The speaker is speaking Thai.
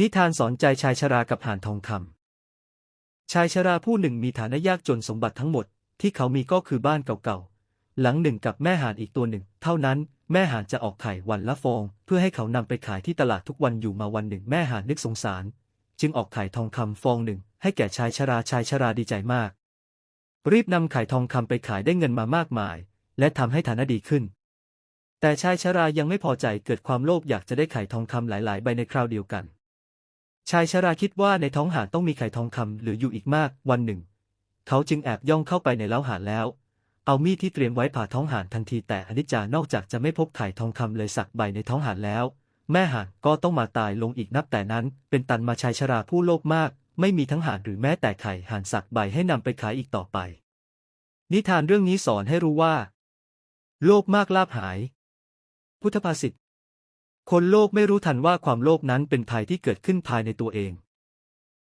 นิทานสอนใจชายชรากับห่านทองคำชายชราผู้หนึ่งมีฐานะยากจนสมบัติทั้งหมด ที่เขามีก็คือบ้านเก่าๆ หลังหนึ่งกับแม่ห่านอีกตัวหนึ่ง เท่านั้นแม่ห่านจะออกไข่วันละฟอง เพื่อให้เขานำไปขายที่ตลาดทุกวันอยู่มาวันหนึ่งแม่ห่านนึกสงสาร จึงออกไข่ทองคำฟองหนึ่ง ให้แก่ชายชราชายชราดีใจมาก รีบนำไข่ทองคำไปขายได้เงินมามากมาย และทำให้ฐานะดีขึ้น แต่ชายชรายังไม่พอใจเกิดความโลภอยากจะได้ไข่ทองคำหลาย ๆ ใบในคราวเดียวกัน ชายชราคิดว่าในท้องหาดต้องมีไข่ทองคำเหลืออยู่อีกมาก วันหนึ่ง เขาจึงแอบย่องเข้าไปในเล้าหาดแล้ว เอามีดที่เตรียมไว้ผ่าท้องหานทันทีแต่อนิจจานอกจากจะไม่พบไข่ทองคำเลยสักใบในท้องหานแล้ว แม่หานก็ต้องมาตายลงอีกนับแต่นั้น เป็นตันมาชายชราผู้โลภมาก ไม่มีทั้งหานหรือแม้แต่ไข่หานสักใบให้นำไปขายอีกต่อไป นิทานเรื่องนี้สอนให้รู้ว่า โลภมากลาภหาย พุทธภาษิต คนโลกไม่รู้ทันว่าความโลภนั้นเป็นภัยที่เกิดขึ้นภายในตัวเอง